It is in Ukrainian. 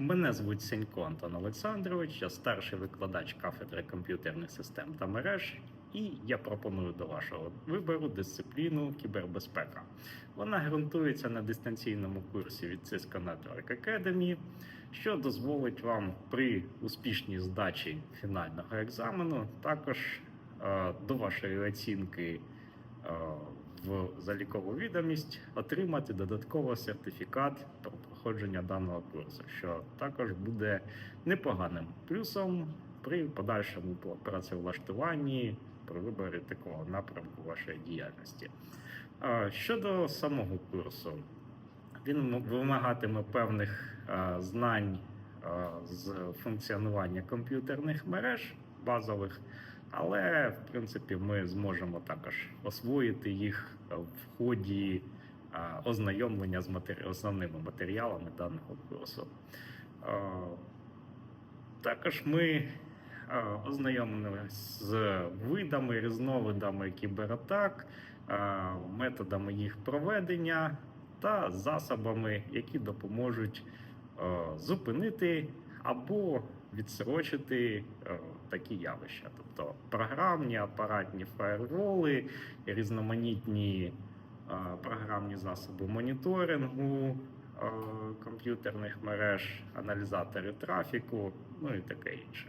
Мене звуть Сенько Антон Олександрович, я старший викладач кафедри комп'ютерних систем та мереж, і я пропоную до вашого вибору дисципліну кібербезпека. Вона ґрунтується на дистанційному курсі від Cisco Network Academy, що дозволить вам при успішній здачі фінального екзамену також е, до вашої оцінки е, в залікову відомість отримати додатково сертифікат про проходження даного курсу, що також буде непоганим плюсом при подальшому працевлаштуванні при виборі такого напрямку вашої діяльності. Щодо самого курсу, він вимагатиме певних знань з функціонування комп'ютерних мереж базових, але в принципі ми зможемо також освоїти їх в ході ознайомлення з матері... основними матеріалами даного курсу. Також ми ознайомилися з видами, різновидами кібератак, методами їх проведення та засобами, які допоможуть зупинити або відсрочити такі явища, тобто програмні, апаратні фаєрволи, різноманітні програмні засоби моніторингу е, комп'ютерних мереж, аналізатори трафіку, ну і таке інше.